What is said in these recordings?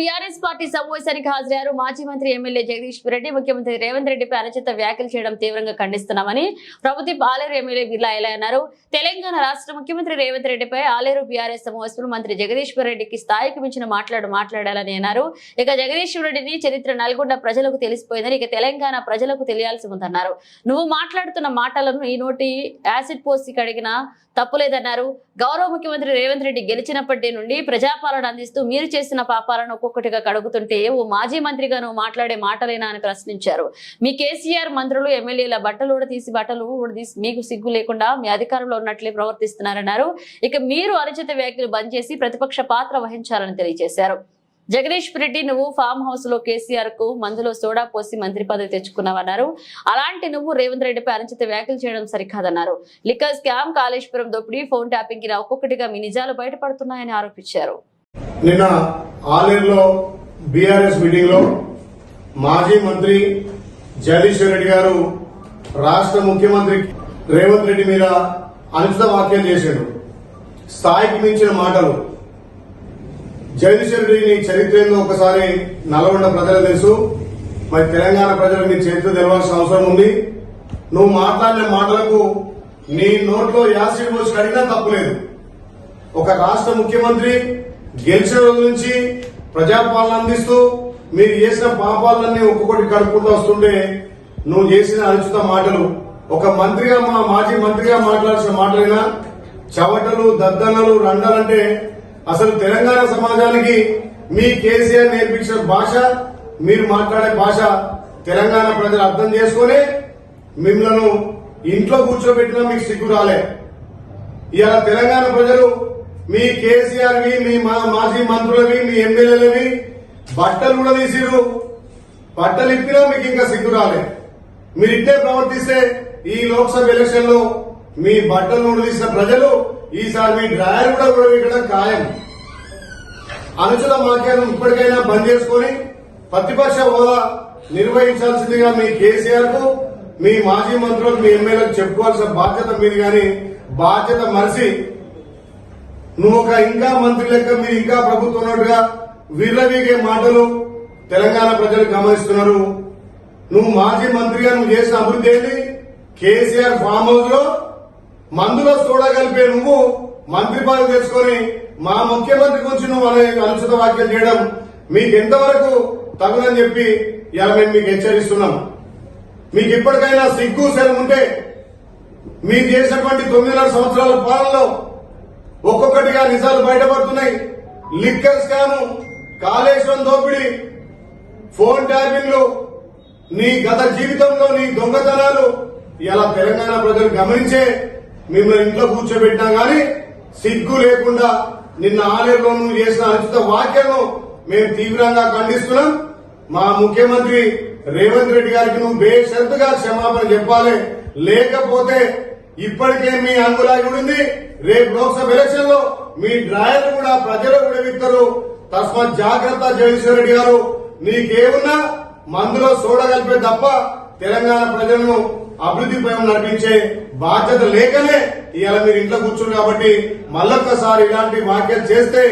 BRS party సమావేశానికి హాజరయ్యారు. మాజీ మంత్రి ఎమ్మెల్యే జగదీష్ రెడ్డి ముఖ్యమంత్రి రేవంత్ రెడ్డిపై అనుచిత వ్యాఖ్యలు చేయడం తీవ్రంగా ఖండిస్తున్నామని ప్రభుత్వ ఆలేరు ఎమ్మెల్యే బిర్లా ఎలా అన్నారు. తెలంగాణ రాష్ట్ర ముఖ్యమంత్రి రేవంత్ రెడ్డిపై ఆలేరు బీఆర్ఎస్ సమావేశంలో మంత్రి జగదీశ్వర్ రెడ్డికి స్థాయికి మించిన మాట్లాడు మాట్లాడాలని అన్నారు. ఇక జగదీశ్వర్ రెడ్డిని చరిత్ర నల్గొండ ప్రజలకు తెలిసిపోయిందని ఇక తెలంగాణ ప్రజలకు తెలియాల్సి ఉందన్నారు. నువ్వు మాట్లాడుతున్న మాటలను ఈ నోటి యాసిడ్ పోసి కడిగిన తప్పులేదన్నారు. గౌరవ ముఖ్యమంత్రి రేవంత్ రెడ్డి గెలిచినప్పటి నుండి ప్రజాపాలన అందిస్తూ మీరు చేసిన పాపాలను ఒక్కొక్కటిగా కడుగుతుంటే ఓ మాజీ మంత్రిగాను మాట్లాడే మాటలేనా అని ప్రశ్నించారు. మీ కేసీఆర్ మంత్రులు ఎమ్మెల్యేల బట్టలు కూడా తీసి బట్టలు కూడా తీసి మీకు సిగ్గు లేకుండా మీ అధికారంలో ఉన్నట్లే ప్రవర్తిస్తున్నారన్నారు. ఇక మీరు అనుచిత వ్యాఖ్యలు బంద్ చేసి ప్రతిపక్ష పాత్ర వహించాలని తెలియజేశారు. జగదీష్ రెడ్డి నువ్వు ఫామ్ హౌస్లో కేసీఆర్కు మందులో సోడా పోసి మంత్రి పదవి తెచ్చుకున్నావన్నారు. అలాంటి నువ్వు రేవంత్ రెడ్డిపై అనుచిత వ్యాఖ్యలు చేయడం సరికాదన్నారు. లిక్కర్ స్కామ్ కాళేశ్వరం దోపిడీ ఫోన్ ట్యాపింగ్ ఇలా ఒక్కొక్కటిగా మీ నిజాలు బయటపడుతున్నాయని ఆరోపించారు. నిన్న ఆలేరులో బీఆర్ఎస్ మీటింగ్లో మాజీ మంత్రి జగదీశ్వర్ రెడ్డి గారు రాష్ట్ర ముఖ్యమంత్రి రేవంత్ రెడ్డి మీద అనుచిత వ్యాఖ్యలు చేశాడు స్థాయికి మించిన మాటలు. జగదీశ్వర్ రెడ్డిని చరిత్ర ఏందో ఒకసారి నల్గొండ ప్రజలకు తెలుసు. మరి తెలంగాణ ప్రజలకు నీ చరిత్ర తెలవాల్సిన అవసరం ఉంది. నువ్వు మాట్లాడిన మాటలకు నీ నోట్లో యాసిడ్ పోసి కడిగినా తప్పులేదు ఒక రాష్ట్ర ముఖ్యమంత్రి గెలిచిన రోజు నుంచి ప్రజాపాలన అందిస్తూ మీరు చేసిన పాపాలన్నీ ఒక్కొక్కటి కడుపుకుంటూ వస్తుంటే నువ్వు చేసిన అనుచిత మాటలు. ఒక మంత్రిగా మా మాజీ మంత్రిగా మాట్లాడాల్సిన మాటలైనా చవటలు దద్దనలు రండాలంటే అసలు తెలంగాణ సమాజానికి మీ కేసీఆర్ నేర్పించిన భాష మీరు మాట్లాడే భాష తెలంగాణ ప్రజలు అర్థం చేసుకుని మిమ్మలను ఇంట్లో కూర్చోబెట్టినా మీకు సిగ్గు రాలే. ఇలా తెలంగాణ ప్రజలు మీ కేసీఆర్ వి మీ మా- మాజీ మంత్రులవి మీ ఎమ్మెల్యేలవి బట్టలు కూడా తీసిరు బట్టలు ఇప్పినా మీకు ఇంకా సిగ్గు రాలే. మీరు ఇట్టే ప్రవర్తిస్తే ఈ లోక్సభ ఎలక్షన్లో మీ బట్టలు ఉడదీసిన ప్రజలు ఈసారి మీ డ్రాయర్ కూడా ఉడవించడం ఖాయం. అనుచుల వాక్యాలను ఇప్పటికైనా బంద్ చేసుకొని ప్రతిపక్ష హోదా నిర్వహించాల్సిందిగా మీ కేసీఆర్కు మీ మాజీ మంత్రులకు మీ ఎమ్మెల్యేలకు చెప్పుకోవాల్సిన బాధ్యత మీది కానీ బాధ్యత మరిసి నువ్వు ఒక ఇంకా మంత్రి లెక్క మీరు ఇంకా ప్రభుత్వం ఉన్నట్టుగా విర్రవీగే మాటలు తెలంగాణ ప్రజలు గమనిస్తున్నారు. నువ్వు మాజీ మంత్రిగా నువ్వు చేసిన అభివృద్ధి ఏంటి కేసీఆర్ ఫామ్ హౌస్లో మందులో సోడా కలిపే నువ్వు మంత్రి పదవి తెచ్చుకొని మా ముఖ్యమంత్రి గురించి నువ్వు అనే అనుచిత వ్యాఖ్యలు చేయడం మీకు ఎంతవరకు తగునని చెప్పి ఇలా మేము మీకు హెచ్చరిస్తున్నాం. మీకు ఇప్పటికైనా సిగ్గు శరం ఉంటే మీరు చేసినటువంటి తొమ్మిదిన్నర సంవత్సరాల పాలనలో ఒక్కొక్కటిగా నిజాలు బయటపడుతున్నాయి. లిక్కర్ స్కాము కాళేశ్వరం దోపిడీ ఫోన్ ట్యాపింగ్లు నీ గత జీవితంలో నీ దొంగతనాలు ఇలా తెలంగాణ ప్రజలు గమనించే మిమ్మల్ని ఇంట్లో కూర్చోబెట్టినా గాని సిగ్గు లేకుండా నిన్న ఆలయంలో చేసిన అనుచిత వ్యాఖ్యలను మేము తీవ్రంగా ఖండిస్తున్నాం. మా ముఖ్యమంత్రి రేవంత్ రెడ్డి గారికి నువ్వు బేషరతుగా క్షమాపణ చెప్పాలి. లేకపోతే ఇప్పటికే మీ అంగులాగుడింది రేపు లోక్సభ ఎలక్షన్లో మీ డ్రాయర్ కూడా ప్రజలు కూడా విత్తరు తస్మాత్ జాగ్రత్త జగదీశ్వర రెడ్డి గారు. నీకేమున్నా మందులో చూడగలిపే కలిపే తప్ప తెలంగాణ ప్రజలను అభివృద్ధి పైన నడిపించే బాధ్యత లేకనే ఇవాళ మీరు ఇంట్లో కూర్చున్నారు కాబట్టి మళ్ళొక్కసారి ఇలాంటి వ్యాఖ్యలు చేస్తే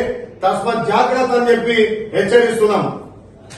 తస్మాత్ జాగ్రత్త అని చెప్పి హెచ్చరిస్తున్నాం.